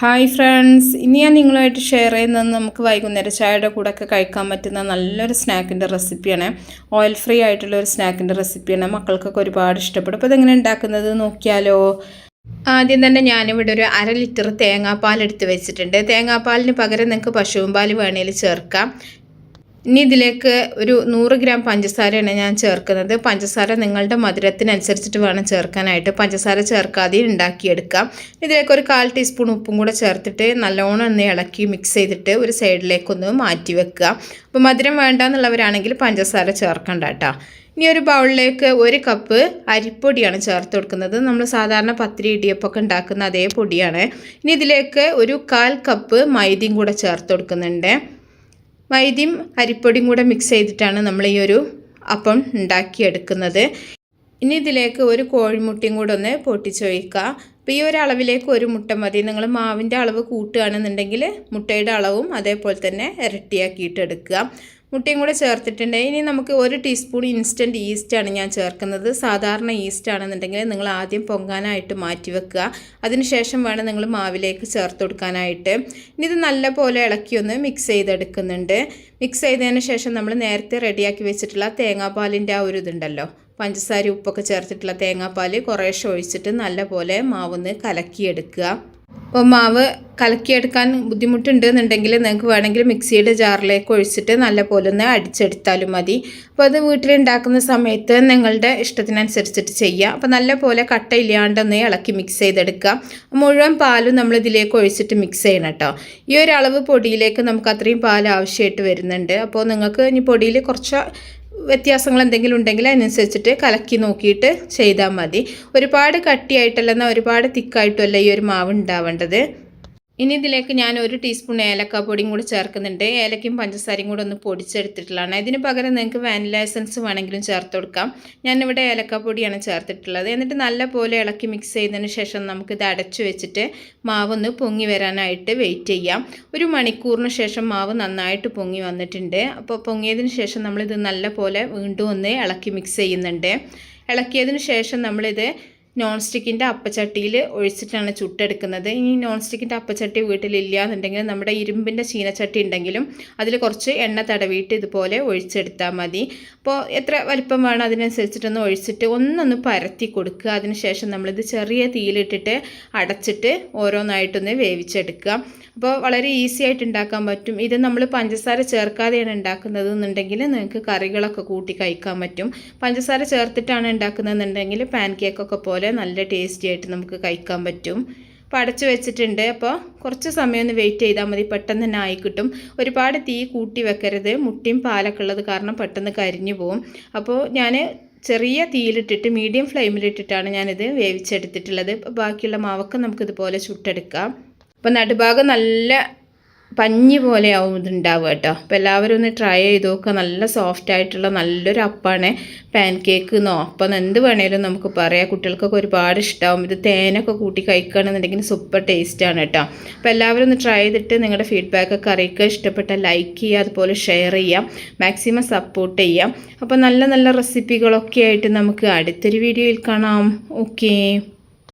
Hi friends ഇനി ഞാൻ നിങ്ങളുമായിട്ട് ഷെയർ ചെയ്യുന്നത് നമുക്ക് വൈകുന്നേരം ചായയുടെ കൂടെ ഒക്കെ കഴിക്കാൻ പറ്റുന്ന നല്ലൊരു സ്നാക്കിന്റെ റെസിപ്പിയാണ് ഓയിൽ ഫ്രീ ആയിട്ടുള്ള ഒരു സ്നാക്കിന്റെ റെസിപ്പിയാണ് മക്കൾക്കൊക്കെ ഒരുപാട് ഇഷ്ടപ്പെടും. അപ്പോൾ ഇതെങ്ങനെ ഉണ്ടാക്കുന്നത് നോക്കിയാലോ? ആദ്യം തന്നെ ഞാനിവിടെ ഒരു അര ലിറ്റർ തേങ്ങാപ്പാൽ എടുത്ത് വെച്ചിട്ടുണ്ട്. തേങ്ങാപ്പാലിന് പകരം നിങ്ങൾക്ക് പശുവും പാൽ വേണേൽ ചേർക്കാം. ഇനി ഇതിലേക്ക് ഒരു നൂറ് ഗ്രാം പഞ്ചസാരയാണ് ഞാൻ ചേർക്കുന്നത്. പഞ്ചസാര നിങ്ങളുടെ മധുരത്തിനനുസരിച്ചിട്ട് വേണം ചേർക്കാനായിട്ട്. പഞ്ചസാര ചേർക്കാതെ ഉണ്ടാക്കിയെടുക്കാം. ഇതിലേക്ക് ഒരു കാൽ ടീസ്പൂൺ ഉപ്പും കൂടെ ചേർത്തിട്ട് നല്ലോണം ഒന്ന് ഇളക്കി മിക്സ് ചെയ്തിട്ട് ഒരു സൈഡിലേക്കൊന്ന് മാറ്റി വെക്കുക. അപ്പോൾ മധുരം വേണ്ടാന്നുള്ളവരാണെങ്കിൽ പഞ്ചസാര ചേർക്കണ്ട കേട്ടോ. ഇനി ഒരു ബൗളിലേക്ക് ഒരു കപ്പ് അരിപ്പൊടിയാണ് ചേർത്ത് കൊടുക്കുന്നത്. നമ്മൾ സാധാരണ പത്തിരി ഇടിയപ്പൊക്കെ ഉണ്ടാക്കുന്ന അതേ പൊടിയാണ്. ഇനി ഇതിലേക്ക് ഒരു കാൽ കപ്പ് മൈദയും കൂടെ ചേർത്ത് കൊടുക്കുന്നുണ്ട്. മൈദയും അരിപ്പൊടിയും കൂടെ മിക്സ് ചെയ്തിട്ടാണ് നമ്മൾ ഈ ഒരു അപ്പം ഉണ്ടാക്കിയെടുക്കുന്നത്. ഇനി ഇതിലേക്ക് ഒരു കോഴിമുട്ടയും കൂടെ ഒന്ന് പൊട്ടിച്ചൊഴിക്കുക അപ്പോൾ ഈ ഒരു അളവിലേക്ക് ഒരു മുട്ട മതി. നിങ്ങൾ മാവിന്റെ അളവ് കൂട്ടുകയാണെന്നുണ്ടെങ്കിൽ മുട്ടയുടെ അളവും അതേപോലെ തന്നെ ഇരട്ടിയാക്കിയിട്ട് എടുക്കുക. മുട്ടയും കൂടെ ചേർത്തിട്ടുണ്ട്. ഇനി നമുക്ക് ഒരു ടീസ്പൂൺ ഇൻസ്റ്റന്റ് ഈസ്റ്റാണ് ഞാൻ ചേർക്കുന്നത്. സാധാരണ ഈസ്റ്റ് ആണെന്നുണ്ടെങ്കിൽ നിങ്ങൾ ആദ്യം പൊങ്ങാനായിട്ട് മാറ്റി വെക്കുക. അതിനുശേഷം വേണം നിങ്ങൾ മാവിലേക്ക് ചേർത്ത് കൊടുക്കാനായിട്ട്. ഇനി ഇത് നല്ലപോലെ ഇളക്കി ഒന്ന് മിക്സ് ചെയ്തെടുക്കുന്നുണ്ട്. മിക്സ് ചെയ്തതിന് ശേഷം നമ്മൾ നേരത്തെ റെഡിയാക്കി വെച്ചിട്ടുള്ള തേങ്ങാപ്പാലിന്റെ ആ ഒരു ഇതുണ്ടല്ലോ പഞ്ചസാര ഉപ്പൊക്കെ ചേർത്തിട്ടുള്ള തേങ്ങാപ്പാൽ കുറേശ്ശെ ഒഴിച്ചിട്ട് നല്ലപോലെ മാവൊന്ന് കലക്കിയെടുക്കുക. അപ്പോൾ മാവ് കലക്കിയെടുക്കാൻ ബുദ്ധിമുട്ടുണ്ടെന്നുണ്ടെങ്കിൽ നിങ്ങൾക്ക് വേണമെങ്കിൽ മിക്സിയുടെ ജാറിലേക്ക് ഒഴിച്ചിട്ട് നല്ലപോലെ ഒന്ന് അടിച്ചെടുത്താലും മതി. അപ്പോൾ അത് വീട്ടിലുണ്ടാക്കുന്ന സമയത്ത് നിങ്ങളുടെ ഇഷ്ടത്തിനനുസരിച്ചിട്ട് ചെയ്യുക. അപ്പോൾ നല്ലപോലെ കട്ട ഇല്ലാണ്ടൊന്ന് ഇളക്കി മിക്സ് ചെയ്തെടുക്കുക. മുഴുവൻ പാലും നമ്മൾ ഇതിലേക്ക് ഒഴിച്ചിട്ട് മിക്സ് ചെയ്യണം കേട്ടോ. ഈ ഒരു അളവ് പൊടിയിലേക്ക് നമുക്ക് അത്രയും പാൽ ആവശ്യമായിട്ട് വരുന്നുണ്ട്. അപ്പോൾ നിങ്ങൾക്ക് ഇനി പൊടിയിൽ കുറച്ച് വ്യത്യാസങ്ങൾ എന്തെങ്കിലും ഉണ്ടെങ്കിൽ അതിനനുസരിച്ചിട്ട് കലക്കി നോക്കിയിട്ട് ചെയ്താൽ മതി. ഒരുപാട് കട്ടിയായിട്ടല്ല ഒരുപാട് തിക്കായിട്ടുമല്ല ഈ ഒരു മാവ് ഉണ്ടാവേണ്ടത്. ഇനി ഇതിലേക്ക് ഞാൻ ഒരു ടീസ്പൂൺ ഏലക്ക പൊടിയും കൂടി ചേർക്കുന്നുണ്ട്. ഏലക്കയും പഞ്ചസാരയും കൂടെ ഒന്ന് പൊടിച്ചെടുത്തിട്ടുള്ളതാണ്. ഇതിന് പകരം നിങ്ങൾക്ക് വാനില എസൻസ് വേണമെങ്കിലും ചേർത്ത് കൊടുക്കാം. ഞാനിവിടെ ഏലക്ക പൊടിയാണ് ചേർത്തിട്ടുള്ളത്. എന്നിട്ട് നല്ല പോലെ ഇളക്കി മിക്സ് ചെയ്തതിന് ശേഷം നമുക്കിത് അടച്ചു വെച്ചിട്ട് മാവ് ഒന്ന് പൊങ്ങി വരാനായിട്ട് വെയിറ്റ് ചെയ്യാം. ഒരു മണിക്കൂറിന് ശേഷം മാവ് നന്നായിട്ട് പൊങ്ങി വന്നിട്ടുണ്ട്. അപ്പോൾ പൊങ്ങിയതിന് ശേഷം നമ്മളിത് നല്ല പോലെ വീണ്ടും ഒന്ന് ഇളക്കി മിക്സ് ചെയ്യുന്നുണ്ട്. ഇളക്കിയതിന് ശേഷം നമ്മളിത് നോൺ സ്റ്റിക്കിന്റെ അപ്പച്ചട്ടിയിൽ ഒഴിച്ചിട്ടാണ് ചുട്ടെടുക്കുന്നത്. ഇനി നോൺ സ്റ്റിക്കിന്റെ അപ്പച്ചട്ടി വീട്ടിലില്ല എന്നുണ്ടെങ്കിൽ നമ്മുടെ ഇരുമ്പിന്റെ ചീനച്ചട്ടി ഉണ്ടെങ്കിലും അതിൽ കുറച്ച് എണ്ണ തടവിയിട്ട് ഇതുപോലെ ഒഴിച്ചെടുത്താൽ മതി. അപ്പോൾ എത്ര വലിപ്പം വേണം അതിനനുസരിച്ചിട്ടൊന്ന് ഒഴിച്ചിട്ട് ഒന്നൊന്ന് പരത്തി കൊടുക്കുക. അതിനുശേഷം നമ്മളിത് ചെറിയ തീയിലിട്ടിട്ട് അടച്ചിട്ട് ഓരോന്നായിട്ടൊന്ന് വേവിച്ചെടുക്കുക. അപ്പോൾ വളരെ ഈസി ആയിട്ട് ഉണ്ടാക്കാൻ പറ്റും. ഇത് നമ്മൾ പഞ്ചസാര ചേർക്കാതെയാണ് ഉണ്ടാക്കുന്നത് എന്നുണ്ടെങ്കിൽ നിങ്ങൾക്ക് കറികളൊക്കെ കൂട്ടി കഴിക്കാൻ പറ്റും. പഞ്ചസാര ചേർത്തിട്ടാണ് ഉണ്ടാക്കുന്നതെന്നുണ്ടെങ്കിൽ പാൻ കേക്കൊക്കെ പോലെ നല്ല ടേസ്റ്റി ആയിട്ട് നമുക്ക് കഴിക്കാൻ പറ്റും. അപ്പോൾ അടച്ചു വെച്ചിട്ടുണ്ട്. അപ്പോൾ കുറച്ച് സമയം ഒന്ന് വെയിറ്റ് ചെയ്താൽ മതി. പെട്ടെന്ന് തന്നെ ആയി കിട്ടും. ഒരുപാട് തീ കൂട്ടി വെക്കരുത്. മുട്ടിയും പാലൊക്കെ ഉള്ളത് കാരണം പെട്ടെന്ന് കരിഞ്ഞു പോകും അപ്പോൾ ഞാൻ ചെറിയ തീയിലിട്ടിട്ട് മീഡിയം ഫ്ലെയിമിലിട്ടിട്ടാണ് ഞാനിത് വേവിച്ചെടുത്തിട്ടുള്ളത്. ബാക്കിയുള്ള മാവൊക്കെ നമുക്കിതുപോലെ ചുട്ടെടുക്കാം. അപ്പോൾ നടുഭാഗം നല്ല പഞ്ഞി പോലെ ആവും കേട്ടോ. അപ്പോൾ എല്ലാവരും ഒന്ന് ട്രൈ ചെയ്ത് നോക്കുക നല്ല സോഫ്റ്റ് ആയിട്ടുള്ള നല്ലൊരു അപ്പാണ് പാൻ കേക്ക് എന്നോ അപ്പം എന്ത് വേണേലും നമുക്ക് പറയാം. കുട്ടികൾക്കൊക്കെ ഒരുപാട് ഇഷ്ടമാവും ഇത് തേനൊക്കെ കൂട്ടി കഴിക്കുകയാണെന്നുണ്ടെങ്കിൽ സൂപ്പർ ടേസ്റ്റാണ് കേട്ടോ. അപ്പോൾ എല്ലാവരും ഒന്ന് ട്രൈ ചെയ്തിട്ട് നിങ്ങളുടെ ഫീഡ്ബാക്കൊക്കെ അറിയിക്കുക. ഇഷ്ടപ്പെട്ട ലൈക്ക് ചെയ്യുക. അതുപോലെ ഷെയർ ചെയ്യാം മാക്സിമം സപ്പോർട്ട് ചെയ്യാം അപ്പോൾ നല്ല നല്ല റെസിപ്പികളൊക്കെ ആയിട്ട് നമുക്ക് അടുത്തൊരു വീഡിയോയിൽ കാണാം. ഓക്കേ